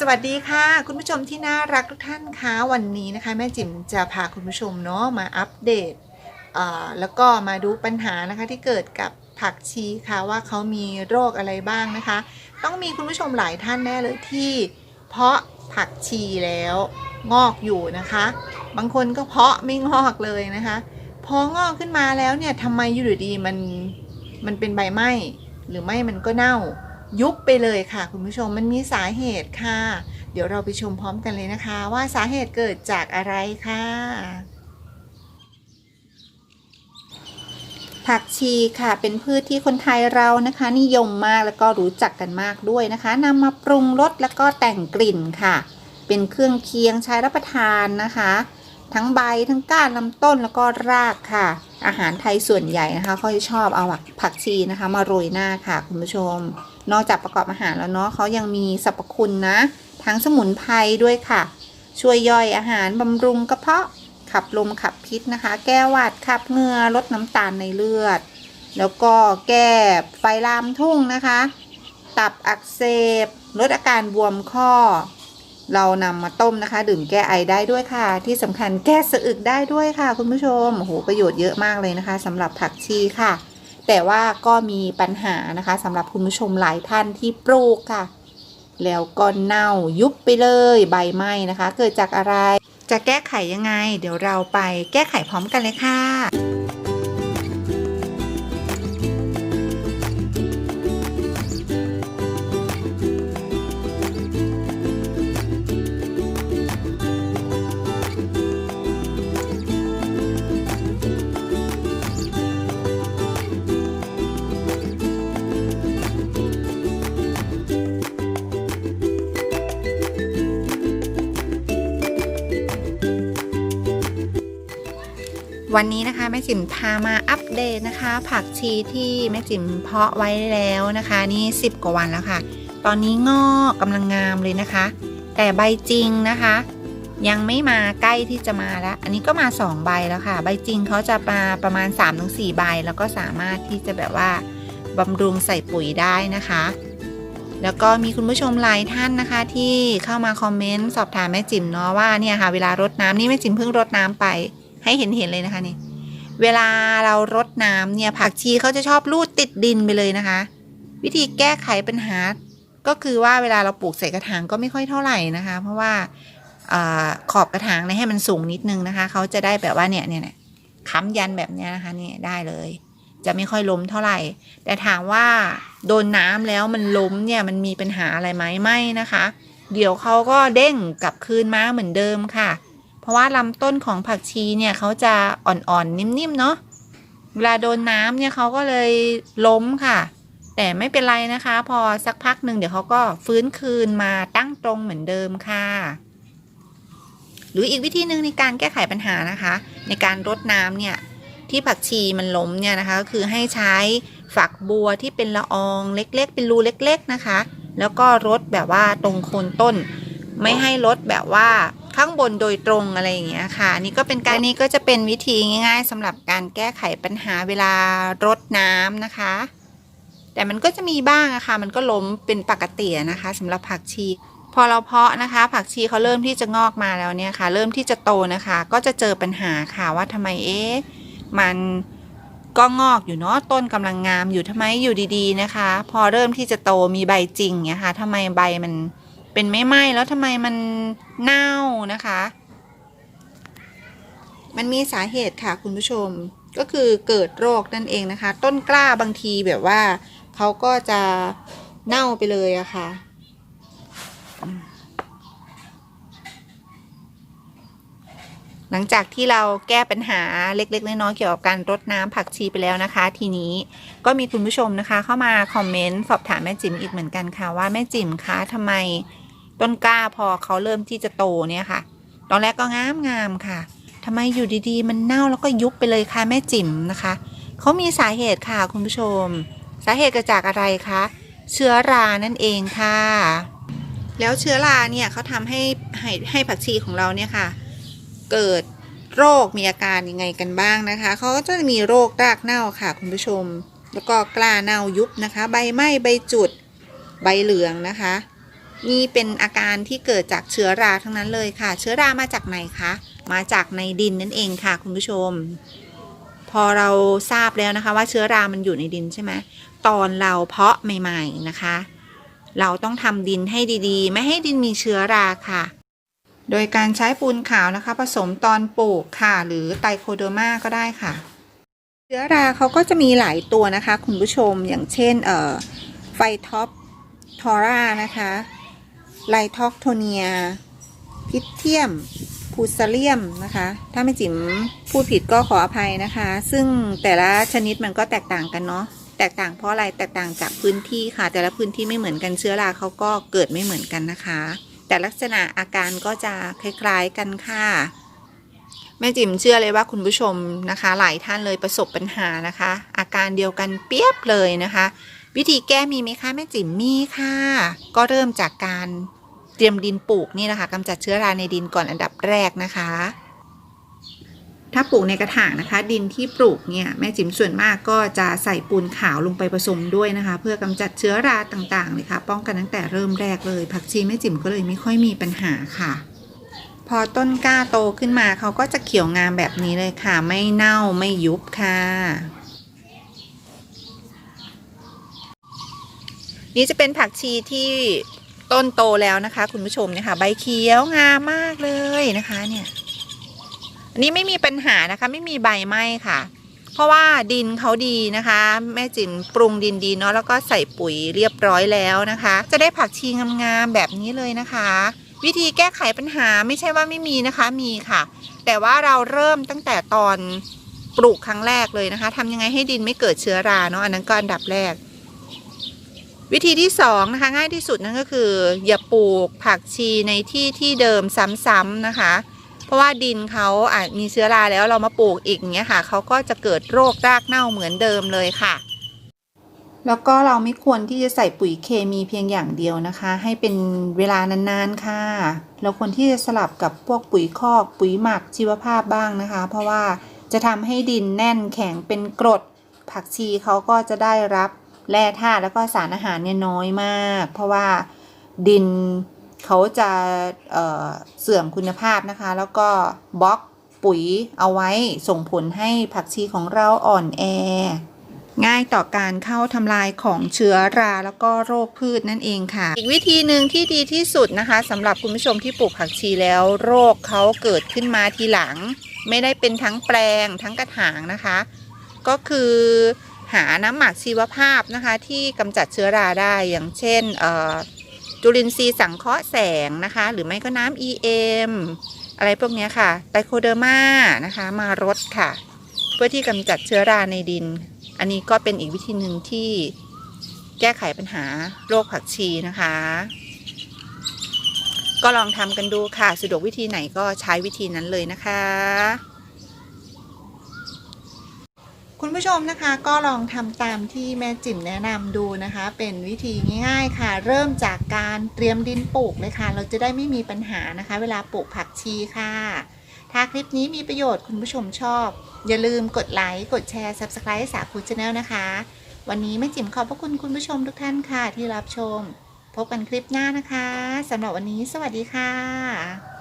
สวัสดีค่ะ คุณผู้ชมที่น่ารักทุกท่านคะวันนี้นะคะ แม่จิ๋มจะพาคุณผู้ชมเนาะมาอัปเดตแล้วก็มาดูปัญหานะคะที่เกิดกับผักชีค่ะว่าเขามีโรคอะไรบ้างนะคะ ต้องมีคุณผู้ชมหลายท่านแน่เลยที่ เพาะผักชีแล้วงอกอยู่นะคะ บางคนก็เพาะไม่งอกเลยนะคะ พองอกขึ้นมาแล้วเนี่ยทำไมอยู่ดีๆมันมันเป็นใบไหม้หรือไม่มันก็เน่า ยุบไปเลยค่ะ คุณผู้ชมมันมีสาเหตุค่ะ เดี๋ยวเราไปชมพร้อมกันเลยนะคะ ว่าสาเหตุเกิดจากอะไรค่ะ ผักชีค่ะเป็นพืชที่คนไทยเรานะคะ นิยมมากแล้วก็รู้จักกันมากด้วยนะคะนำมาปรุงรสแล้วก็แต่งกลิ่นค่ะ เป็นเครื่องเคียงใช้รับประทานนะคะ ทั้งใบทั้งก้านลำต้นแล้วก็รากค่ะ อาหารไทยส่วนใหญ่นะคะเขาจะชอบเอาผักชีนะคะ มาโรยหน้าค่ะคุณผู้ชม นอกจากประกอบอาหารแล้วเนาะเขายังมีสรรพคุณนะ ทั้งสมุนไพรด้วยค่ะ ช่วยย่อยอาหารบำรุงกระเพาะขับลมขับพิษนะคะ แก้หวัดขับเหงื่อลดน้ำตาลในเลือด แล้วก็แก้ไฟลามทุ่งนะคะ ตับอักเสบลดอาการบวมข้อ เรานำมาต้มนะคะ ดื่มแก้ไอได้ด้วยค่ะ ที่สำคัญแก้สะอึกได้ด้วยค่ะ คุณผู้ชมโอ้โหประโยชน์เยอะมากเลยนะคะสำหรับผักชีค่ะ แต่ว่าก็มีปัญหานะคะสำหรับคุณผู้ชมหลายท่านที่ปลูกค่ะ แล้วก็เน่ายุบไปเลยใบไหม้นะคะ เกิดจากอะไร จะแก้ไขยังไง เดี๋ยวเราไปแก้ไขพร้อมกันเลยค่ะ วันนี้นะคะแม่จิ๋มพามาอัปเดตนะคะ ผักชีที่แม่จิ๋มเพาะไว้แล้วนะคะ นี่ 10 กว่าวันแล้วค่ะ ตอนนี้งอกกำลังงามเลยนะคะ แต่ใบจริงนะคะ ยังไม่มาใกล้ที่จะมาแล้ว อันนี้ก็มา 2 ใบแล้วค่ะ ใบจริงเขาจะมาประมาณ 3-4 ใบ แล้วก็สามารถที่จะแบบว่าบำรุงใส่ปุ๋ยได้นะคะ แล้วก็มีคุณผู้ชมหลายท่านนะคะ ที่เข้ามาคอมเมนต์สอบถามแม่จิ๋มเนาะว่าเนี่ยค่ะเวลารดน้ำนี่แม่จิ๋มเพิ่งรดน้ำไป ให้เห็นเห็นเลยนะคะนี่ เวลาเรารดน้ำเนี่ยผักชีเขาจะชอบลูดติดดินไปเลยนะคะ วิธีแก้ไขปัญหา ก็คือว่าเวลาเราปลูกใส่กระถางก็ไม่ค่อยเท่าไหร่นะคะ เพราะว่าอขอบกระถางเนี่ยให้มันสูงนิดนึงนะคะเขาจะได้แบบว่าเนี่ยเนี่ยเนี่ยค้ำยันแบบนี้นะคะนี่ได้เลย จะไม่ค่อยล้มเท่าไหร่ แต่ถามว่าโดนน้ำแล้วมันล้มเนี่ยมันมีปัญหาอะไรไหมไม่นะคะ เดี๋ยวเขาก็เด้งกลับคืนมาเหมือนเดิมค่ะ เพราะว่าลำต้นของผักชีเนี่ยเขาจะอ่อนๆนิ่มๆเนาะเวลาโดนน้ำเนี่ยเขาก็เลยล้มค่ะ แต่ไม่เป็นไรนะคะ พอสักพักหนึ่งเดี๋ยวเขาก็ฟื้นคืนมาตั้งตรงเหมือนเดิมค่ะ หรืออีกวิธีหนึ่งในการแก้ไขปัญหานะคะ ในการรดน้ำเนี่ยที่ผักชีมันล้มเนี่ยนะคะ ก็คือให้ใช้ฝักบัวที่เป็นละอองเล็ก ๆ เป็นรูเล็ก ๆนะคะ แล้วก็รดแบบว่าตรงโคนต้น ไม่ให้รดแบบว่า ข้างบนโดยตรงอะไรอย่างเงี้ยค่ะอันนี่ก็เป็นการนี้ก็จะเป็นวิธีง่าย ๆสำหรับการแก้ไขปัญหาเวลารดน้ำนะคะ แต่มันก็จะมีบ้างอะค่ะมันก็ล้มเป็นปกติอะนะคะสำหรับผักชีพอเราเพาะนะคะ ผักชีเขาเริ่มที่จะงอกมาแล้วเนี่ยค่ะ เริ่มที่จะโตนะคะ ก็จะเจอปัญหาค่ะว่าทำไมเอ๊ะมันก็งอกอยู่เนาะต้นกำลังงามอยู่ทำไมอยู่ดีๆนะคะ พอเริ่มที่จะโตมีใบจริงเนี่ยค่ะทำไมใบมัน เป็นไม่ไหม้แล้วทำไมมันเน่านะคะ มันมีสาเหตุค่ะคุณผู้ชมก็คือเกิดโรคนั่นเองนะคะ ต้นกล้าบางทีแบบว่าเขาก็จะเน่าไปเลยอะค่ะ หลังจากที่เราแก้ปัญหาเล็กๆน้อยๆเกี่ยวกับการรดน้ำผักชีไปแล้วนะคะ ทีนี้ก็มีคุณผู้ชมนะคะ เข้ามาคอมเมนต์สอบถามแม่จิ๋มอีกเหมือนกันค่ะว่าแม่จิ๋มคะทำไม ต้นกล้าพอเขาเริ่มที่จะโตเนี่ยค่ะ ตอนแรกก็งามงามค่ะทำไมอยู่ดีๆ มันเน่าแล้วก็ยุบไปเลยค่ะแม่จิ๋มนะคะเขามีสาเหตุค่ะคุณผู้ชม สาเหตุเกิดจากอะไรคะเชื้อรานั่นเองค่ะ แล้วเชื้อราเนี่ยเขาทำให้ให้ให้ผักชีของเราเนี่ยค่ะ เกิดโรคมีอาการยังไงกันบ้างนะคะเขาก็จะมีโรครากเน่าค่ะ คุณผู้ชม แล้วก็กล้าเน่ายุบนะคะ ใบไหม้ใบจุด ใบเหลืองนะคะ นี่เป็นอาการที่เกิดจากเชื้อราทั้งนั้นเลยค่ะ เชื้อรามาจากไหนคะ มาจากในดินนั่นเองค่ะ คุณผู้ชม พอเราทราบแล้วนะคะ ว่าเชื้อรามันอยู่ในดินใช่ไหมตอนเราเพาะใหม่ ๆนะคะ เราต้องทำดินให้ดีๆ ไม่ให้ดินมีเชื้อราค่ะ โดยการใช้ปูนขาวนะคะ ผสมตอนปลูกค่ะ หรือไตโคเดมาก็ได้ค่ะ เชื้อราเขาก็จะมีหลายตัวนะคะ คุณผู้ชมอย่างเช่น เอ่อไฟท็อปทอร่านะคะ ไลท็อกโทเนีย พิเทียมพูซาเลียมนะคะ ถ้าไม่จิ๋มพูดผิดก็ขออภัยนะคะ ซึ่งแต่ละชนิดมันก็แตกต่างกันเนาะ แตกต่างเพราะอะไร แตกต่างจากพื้นที่ค่ะ แต่ละพื้นที่ไม่เหมือนกันเชื้อราเขาก็เกิดไม่เหมือนกันนะคะ แต่ลักษณะอาการก็จะคล้ายๆกันค่ะ แม่จิ๋มเชื่อเลยว่าคุณผู้ชมนะคะ หลายท่านเลยประสบปัญหานะคะ อาการเดียวกันเปียบเลยนะคะ วิธีแก้มีไหมคะแม่จิ๋มมีค่ะ ก็เริ่มจากการ เตรียมดินปลูกนี่แหละค่ะกำจัดเชื้อราในดินก่อนอันดับแรกนะคะ ถ้าปลูกในกระถางนะคะ ดินที่ปลูกเนี่ยแม่จิ๋มส่วนมากก็จะใส่ปูนขาวลงไปผสมด้วยนะคะ เพื่อกำจัดเชื้อราต่างๆเลยค่ะ ป้องกันตั้งแต่เริ่มแรกเลย ผักชีแม่จิ๋มก็เลยไม่ค่อยมีปัญหาค่ะพอต้นกล้าโตขึ้นมาเขาก็จะเขียวงามแบบนี้เลยค่ะ ไม่เน่าไม่ยุบค่ะ นี่จะเป็นผักชีที่ ต้นโตแล้วนะคะ คุณผู้ชมเนี่ยค่ะ ใบเขียวงามมากเลยนะคะเนี่ยอันนี้ไม่มีปัญหานะคะ ไม่มีใบไหม้ค่ะ เพราะว่าดินเขาดีนะคะ แม่จิ๋มปรุงดินดีเนาะแล้วก็ใส่ปุ๋ยเรียบร้อยแล้วนะคะ จะได้ผักชีงามๆแบบนี้เลยนะคะ วิธีแก้ไขปัญหาไม่ใช่ว่าไม่มีนะคะมีค่ะ แต่ว่าเราเริ่มตั้งแต่ตอนปลูกครั้งแรกเลยนะคะทำยังไงให้ดินไม่เกิดเชื้อราเนาะอันนั้นก็อันดับแรก วิธีที่สองนะคะง่ายที่สุดนั่นก็คือ อย่าปลูกผักชีในที่ที่เดิมซ้ำๆนะคะ เพราะว่าดินเขาอาจมีเชื้อราแล้วเรามาปลูกอีกอย่างเงี้ยค่ะเขาก็จะเกิดโรครากเน่าเหมือนเดิมเลยค่ะ แล้วก็เราไม่ควรที่จะใส่ปุ๋ยเคมีเพียงอย่างเดียวนะคะ ให้เป็นเวลานานๆค่ะ เราควรที่จะสลับกับพวกปุ๋ยคอกปุ๋ยหมักชีวภาพบ้างนะคะ เพราะว่าจะทำให้ดินแน่นแข็งเป็นกรด ผักชีเขาก็จะได้รับ แร่ธาตุแล้วก็สารอาหารเนี่ยน้อยมาก เพราะว่าดินเขาจะเเสื่อมคุณภาพนะคะ แล้วก็บล็อกปุ๋ยเอาไว้ส่งผลให้ผักชีของเราอ่อนแอ ง่ายต่อการเข้าทำลายของเชื้อราแล้วก็โรคพืชนั่นเองค่ะ อีกวิธีหนึ่งที่ดีที่สุดนะคะสำหรับคุณผู้ชมที่ปลูกผักชีแล้ว โรคเขาเกิดขึ้นมาทีหลัง ไม่ได้เป็นทั้งแปลงทั้งกระถางนะคะ ก็คือ หาน้ำหมักชีวภาพนะคะ ที่กำจัดเชื้อราได้อย่างเช่นจุลินทรีย์สังเคราะห์แสงนะคะ หรือไม่ก็น้ำ EM อะไรพวกนี้ค่ะไตโคเดอร์มานะคะ มารดค่ะ เพื่อที่กำจัดเชื้อราในดิน อันนี้ก็เป็นอีกวิธีหนึ่งที่แก้ไขปัญหาโรคผักชีนะคะ ก็ลองทำกันดูค่ะ สะดวกวิธีไหนก็ใช้วิธีนั้นเลยนะคะ คุณผู้ชมนะคะก็ลองทำตามที่แม่จิ๋มแนะนำดูนะคะ เป็นวิธีง่าย ๆค่ะ เริ่มจากการเตรียมดินปลูกเลยค่ะ เราจะได้ไม่มีปัญหานะคะ เวลาปลูกผักชีค่ะ ถ้าคลิปนี้มีประโยชน์คุณผู้ชมชอบ อย่าลืมกดไลค์กดแชร์ Subscribe สาคูชาแนลนะคะ วันนี้แม่จิ๋มขอบพระคุณคุณผู้ชมทุกท่านค่ะที่รับชม พบกันคลิปหน้านะคะสำหรับวันนี้ สวัสดีค่ะ